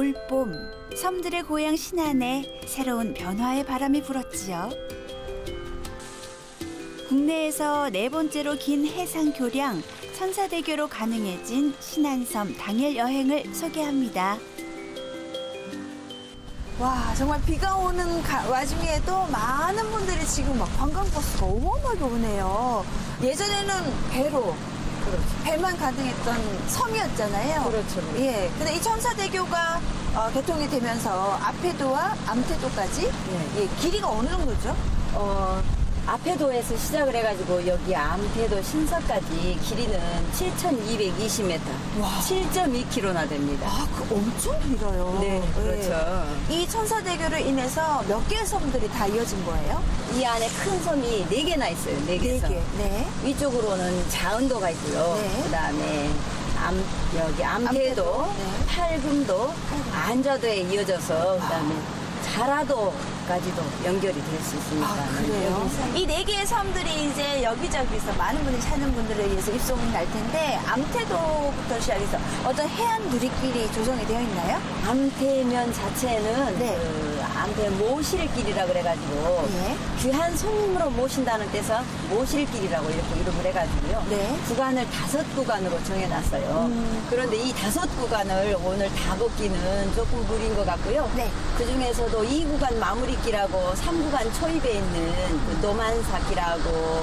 올봄 섬들의 고향 신안에 새로운 변화의 바람이 불었지요. 국내에서 네 번째로 긴 해상 교량 천사대교로 가능해진 신안섬 당일 여행을 소개합니다. 와 정말 비가 오는 가- 와중에도 많은 분들이 지금 막 관광버스가 어마어마하게 오네요. 예전에는 배로 배만 가능했던 섬이었잖아요. 그렇죠. 예. 근데 이 천사대교가 어, 개통이 되면서 앞태도와 암태도까지 예, 길이가 어느 정도죠? 어, 앞에도에서 시작을 해가지고 여기 암태도 신서까지 길이는 7,220m, 와. 7.2km나 됩니다. 아, 그 엄청 길어요. 네, 예. 그렇죠. 이 천사대교로 인해서 몇 개의 섬들이 다 이어진 거예요? 이 안에 큰 섬이 4개나 있어요, 4개 네 섬. 개. 네. 위쪽으로는 자은도가 있고요. 네. 그 다음에 암, 여기 암태도, 암태도, 네. 팔금도, 안자도에 이어져서 그 다음에 자라도까지도 연결이 될 수 있습니다. 아, 그래요? 이 네 개의 섬들이 이제 여기저기서 많은 분이 사는 분들에 의해서 입소문이 날 텐데, 암태도부터 시작해서 어떤 해안 누리길이 조성이 되어 있나요? 암태면 자체는 네. 그 암태 모실 길이라 그래가지고 예. 귀한 손님으로 모신다는 데서 모실 길이라고 이렇게 이름을 해가지고요. 네. 구간을 다섯 구간으로 정해놨어요. 음. 그런데 이 다섯 구간을 오늘 다 걷기는 조금 무리인 것 같고요. 네. 그 중에서도 이 구간 마무리길하고 삼 구간 초입에 있는 그 노만사길하고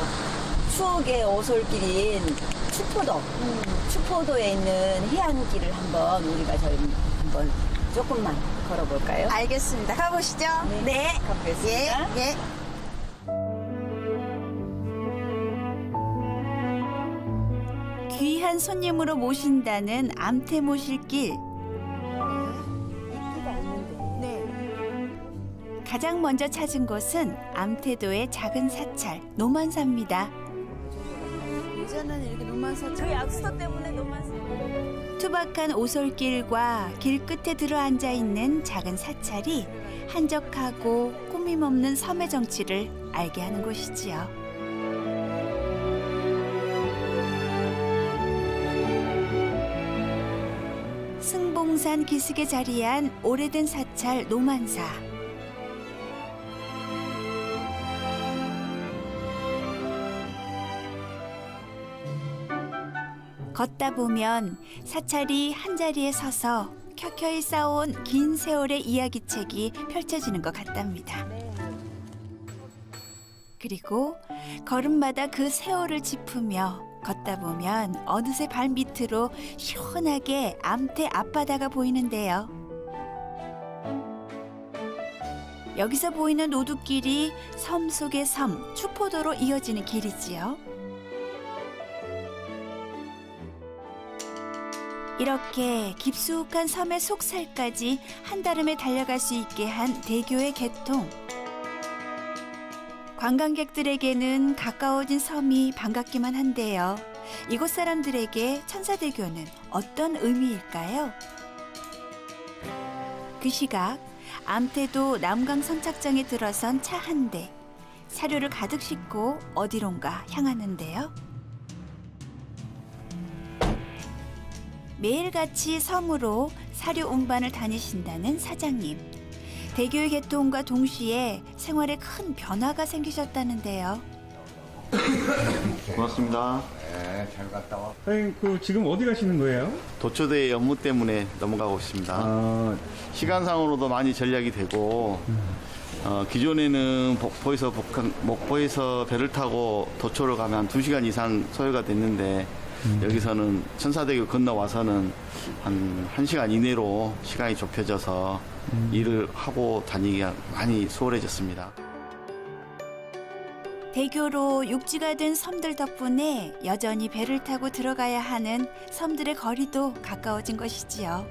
추억의 오솔길인 추포도, 음. 추포도에 있는 해안길을 한번 우리가 저희 한번 조금만 걸어볼까요? 알겠습니다. 가보시죠. 네. 가보겠습니다. 예, 예. 귀한 손님으로 모신다는 암태 모실길. 네. 가장 먼저 찾은 곳은 암태도의 작은 사찰 노만사입니다. 예전에는 이렇게 노만사 저희 악수터 때문에. 투박한 오솔길과 길 끝에 들어앉아 있는 작은 사찰이 한적하고 꾸밈 없는 섬의 정치를 알게 하는 곳이지요. 승봉산 기슭에 자리한 오래된 사찰 노만사. 걷다 보면 사찰이 한자리에 서서 켜켜이 쌓아온 긴 세월의 이야기책이 펼쳐지는 것 같답니다. 그리고 걸음마다 그 세월을 짚으며 걷다 보면 어느새 발 밑으로 시원하게 암태 앞바다가 보이는데요. 여기서 보이는 노두길이 섬 속의 섬 추포도로 이어지는 길이지요. 이렇게 깊숙한 섬의 속살까지 한달음에 달려갈 수 있게 한 대교의 개통. 관광객들에게는 가까워진 섬이 반갑기만 한데요. 이곳 사람들에게 천사대교는 어떤 의미일까요? 그 시각 암태도 남강 선착장에 들어선 차 한 대. 사료를 가득 싣고 어디론가 향하는데요. 매일같이 섬으로 사료 운반을 다니신다는 사장님. 대교의 개통과 동시에 생활에 큰 변화가 생기셨다는데요. 고맙습니다. 네, 잘 갔다 와. 선생님, 그 지금 어디 가시는 거예요? 도초대 업무 때문에 넘어가고 있습니다. 아, 시간상으로도 많이 전략이 되고 어, 기존에는 목포에서 목포에서 배를 타고 도초를 가면 한 2시간 이상 소요가 됐는데 여기서는 천사대교 건너와서는 한 1시간 이내로 시간이 좁혀져서 일을 하고 다니기가 많이 수월해졌습니다. 대교로 육지가 된 섬들 덕분에 여전히 배를 타고 들어가야 하는 섬들의 거리도 가까워진 것이지요.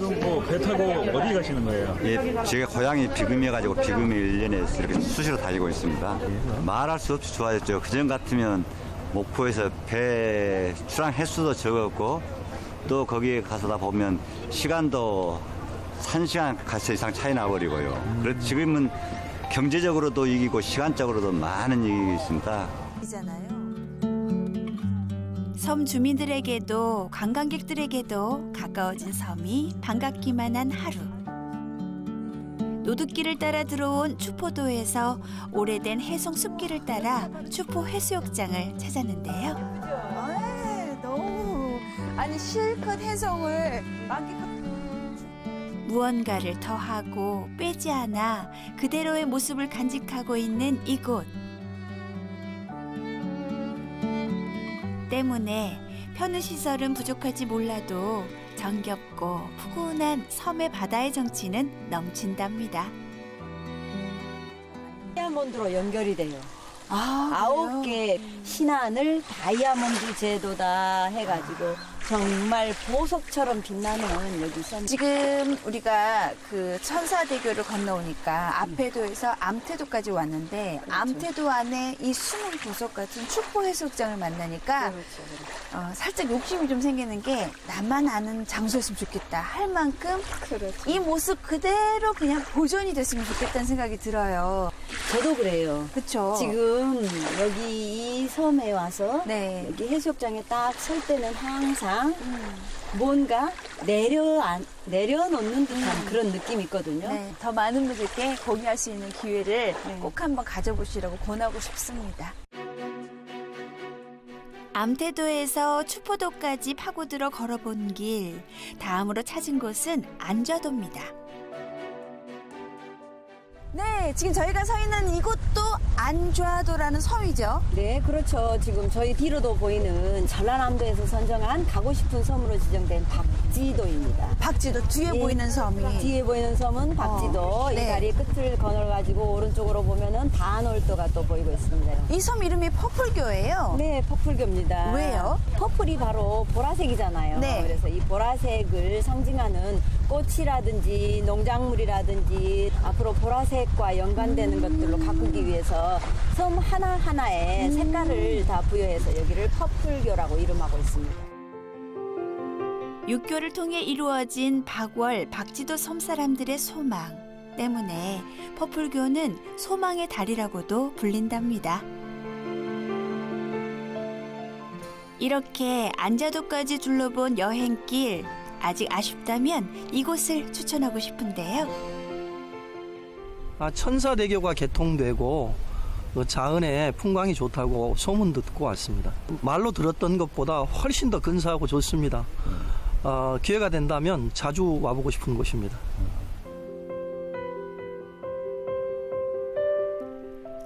지금 뭐 배 타고 어디 가시는 거예요? 예, 제가 고향이 비금이어가지고 비금이 1년에 이렇게 수시로 다니고 있습니다. 말할 수 없이 좋아졌죠. 그전 같으면 목포에서 배 출항 횟수도 적었고 또 거기에 가서다 보면 시간도 1시간 가서 이상 차이 나버리고요. 그래서 지금은 경제적으로도 이기고 시간적으로도 많은 이익이 있습니다. 이잖아요. 섬 주민들에게도 관광객들에게도 가까워진 섬이 반갑기만 한 하루. 노드길을 따라 들어온 추포도에서 오래된 해송 숲길을 따라 추포 해수욕장을 찾았는데요. 아, 너무 아니 실컷 해성을 만끽. 무언가를 더하고 빼지 않아 그대로의 모습을 간직하고 있는 이곳. 때문에 편의 시설은 부족할지 몰라도 정겹고 푸근한 섬의 바다의 정취는 넘친답니다. 다이아몬드로 연결이 돼요. 아, 아홉 개 신안을 다이아몬드 제도다 해가지고 정말 보석처럼 빛나는 여기 섬. 지금 우리가 그 천사대교를 건너오니까 앞에도에서 암태도까지 왔는데 암태도 안에 이 숨은 보석 같은 축포 해수욕장을 만나니까 어, 살짝 욕심이 좀 생기는 게 나만 아는 장소였으면 좋겠다 할 만큼 이 모습 그대로 그냥 보존이 됐으면 좋겠다는 생각이 들어요. 저도 그래요. 그쵸? 지금 여기 이 섬에 와서 네. 여기 해수욕장에 딱 설 때는 항상 뭔가 내려 안, 내려놓는 듯한 그런 느낌이 있거든요. 네, 더 많은 분들께 공유할 수 있는 기회를 꼭 한번 가져보시라고 권하고 싶습니다. 암태도에서 추포도까지 파고들어 걸어본 길. 다음으로 찾은 곳은 안좌도입니다. 네, 지금 저희가 서 있는 이곳도 안좌도라는 섬이죠. 네, 그렇죠. 지금 저희 뒤로도 보이는 전라남도에서 선정한 가고 싶은 섬으로 지정된 박 지도입니다. 박지도 뒤에 예. 보이는 섬이. 뒤에 보이는 섬은 박지도. 어, 네. 이 다리 끝을 건너가지고 오른쪽으로 보면은 다놀도가 또 보이고 있습니다. 이 섬 이름이 퍼플교예요. 네, 퍼플교입니다. 왜요? 퍼플이 바로 보라색이잖아요. 네. 그래서 이 보라색을 상징하는 꽃이라든지 농작물이라든지 앞으로 보라색과 연관되는 것들로 가꾸기 위해서 섬 하나하나에 음. 색깔을 다 부여해서 여기를 퍼플교라고 이름하고 있습니다. 육교를 통해 이루어진 박월, 박지도 섬 사람들의 소망 때문에 퍼플교는 소망의 달이라고도 불린답니다. 이렇게 안자도까지 둘러본 여행길 아직 아쉽다면 이곳을 추천하고 싶은데요. 아, 천사대교가 개통되고 그 자은의 풍광이 좋다고 소문 듣고 왔습니다. 말로 들었던 것보다 훨씬 더 근사하고 좋습니다. 어, 기회가 된다면 자주 와보고 싶은 곳입니다.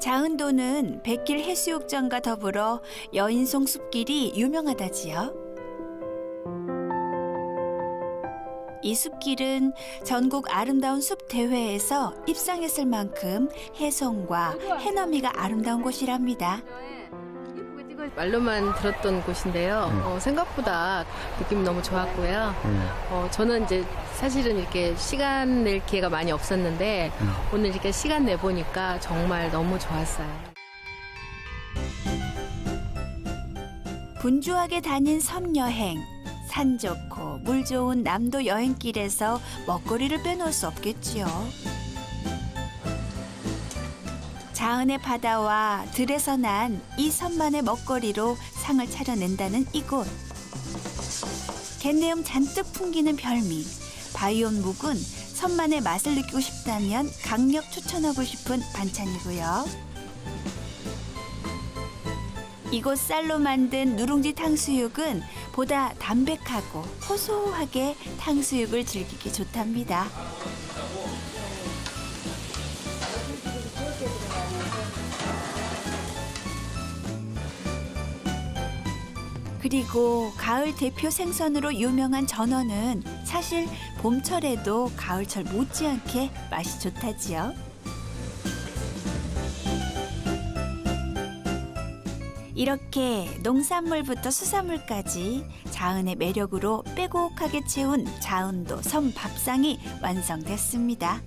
자은도는 백길 해수욕장과 더불어 여인송 숲길이 유명하다지요. 이 숲길은 전국 아름다운 숲 대회에서 입상했을 만큼 해송과 해넘이가 아름다운 곳이랍니다. 말로만 들었던 곳인데요. 어, 생각보다 느낌이 너무 좋았고요. 어, 저는 이제 사실은 이렇게 시간 낼 기회가 많이 없었는데 오늘 이렇게 시간 내 보니까 정말 너무 좋았어요. 분주하게 다닌 섬 여행. 산 좋고 물 좋은 남도 여행길에서 먹거리를 빼놓을 수 없겠지요. 자은의 바다와 들에서 난이 섬만의 먹거리로 상을 차려낸다는 이곳. 갯내음 잔뜩 풍기는 별미. 바이온 묵은 섬만의 맛을 느끼고 싶다면 강력 추천하고 싶은 반찬이고요. 이곳 쌀로 만든 누룽지 탕수육은 보다 담백하고 고소하게 탕수육을 즐기기 좋답니다. 그리고 가을 대표 생선으로 유명한 전어는 사실 봄철에도 가을철 못지않게 맛이 좋다지요. 이렇게 농산물부터 수산물까지 자은의 매력으로 빼곡하게 채운 자은도 섬 밥상이 완성됐습니다.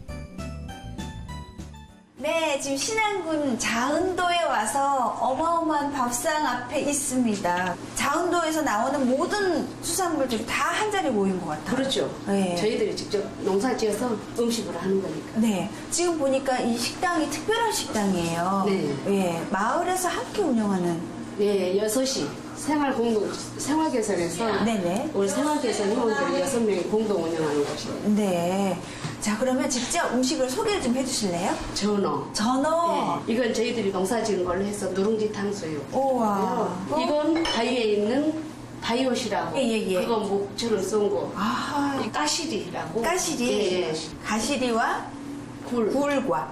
네, 지금 신안군 자은도에 와서 어마어마한 밥상 앞에 있습니다. 자은도에서 나오는 모든 수산물들이 다 한 자리에 모인 것 같아요. 그렇죠. 네. 저희들이 직접 농사 지어서 음식으로 하는 거니까. 네, 지금 보니까 이 식당이 특별한 식당이에요. 네. 예, 마을에서 함께 운영하는 네, 6시 생활 공동 생활 개선에서 네네. 우리 생활 개선 회원들 6명이 공동 운영하는 곳이에요. 네. 자, 그러면 직접 음식을 소개를 좀 해주실래요? 전어. 전어. 네, 이건 저희들이 농사 지은 걸로 해서 누룽지 탕수육. 우와. 이건 바위에 있는 바이옷이라고. 예, 예, 예. 그건 목줄을 쏜 거. 아, 이 까시리라고. 까시리. 예, 예. 가시리와 굴. 굴과.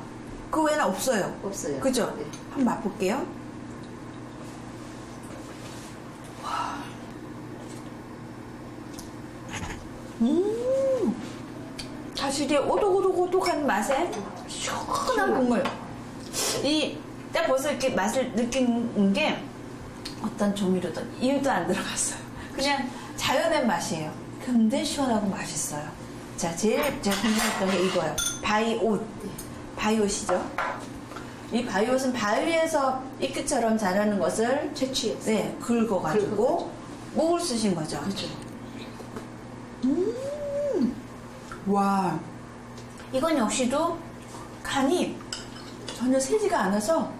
그 외에는 없어요. 없어요. 그죠? 네. 한번 맛볼게요. 음, 가시리의 오독오독오독한 맛에 시원한 국물. 이, 딱 벌써 이렇게 맛을 느끼는 게 어떤 조미료도 이유도 안 들어갔어요. 그냥 자연의 맛이에요. 근데 시원하고 맛있어요. 자, 제일 제가 궁금했던 게 이거예요. 바이옷. 바이옷이죠. 이 바이옷은 바위에서 이끼처럼 자라는 것을 채취했어요. 네, 긁어가지고 목을 쓰신 거죠. 그죠. 와, 이건 역시도 간이 전혀 세지가 않아서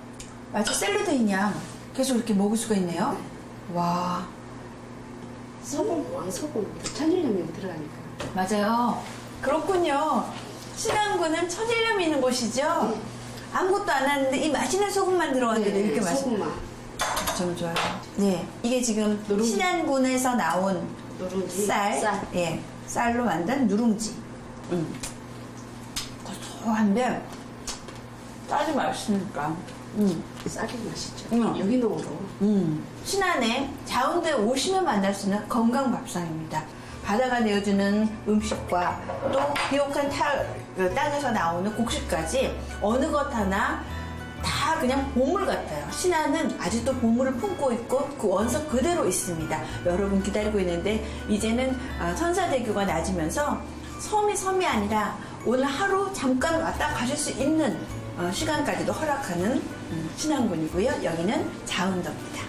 마치 샐러드인 양 계속 이렇게 먹을 수가 있네요. 와, 소금, 왕소금, 천일염이 들어가니까. 맞아요. 그렇군요. 신안군은 천일염이 있는 곳이죠? 아무것도 안 하는데 이 맛있는 소금만 들어갔는데 이렇게 맛있 네, 소금만. 좀 좋아요. 네, 이게 지금 누룽지. 신안군에서 나온 누룽지. 쌀, 쌀. 예, 쌀로 만든 누룽지. 음. 고소한데 쌀이 맛있으니까. 음. 쌀이 맛있죠. 음. 유기농으로. 음. 신안에 자운대 오시면 만날 수 있는 건강 밥상입니다. 바다가 내어주는 음식과 또 비옥한 타- 그 땅에서 나오는 곡식까지 어느 것 하나 다 그냥 보물 같아요. 신안은 아직도 보물을 품고 있고 그 원석 그대로 있습니다. 여러분 기다리고 있는데 이제는 아, 천사대교가 낮으면서 섬이 섬이 아니라 오늘 하루 잠깐 왔다 가실 수 있는 어, 시간까지도 허락하는 음, 신안군이고요. 여기는 자운도입니다.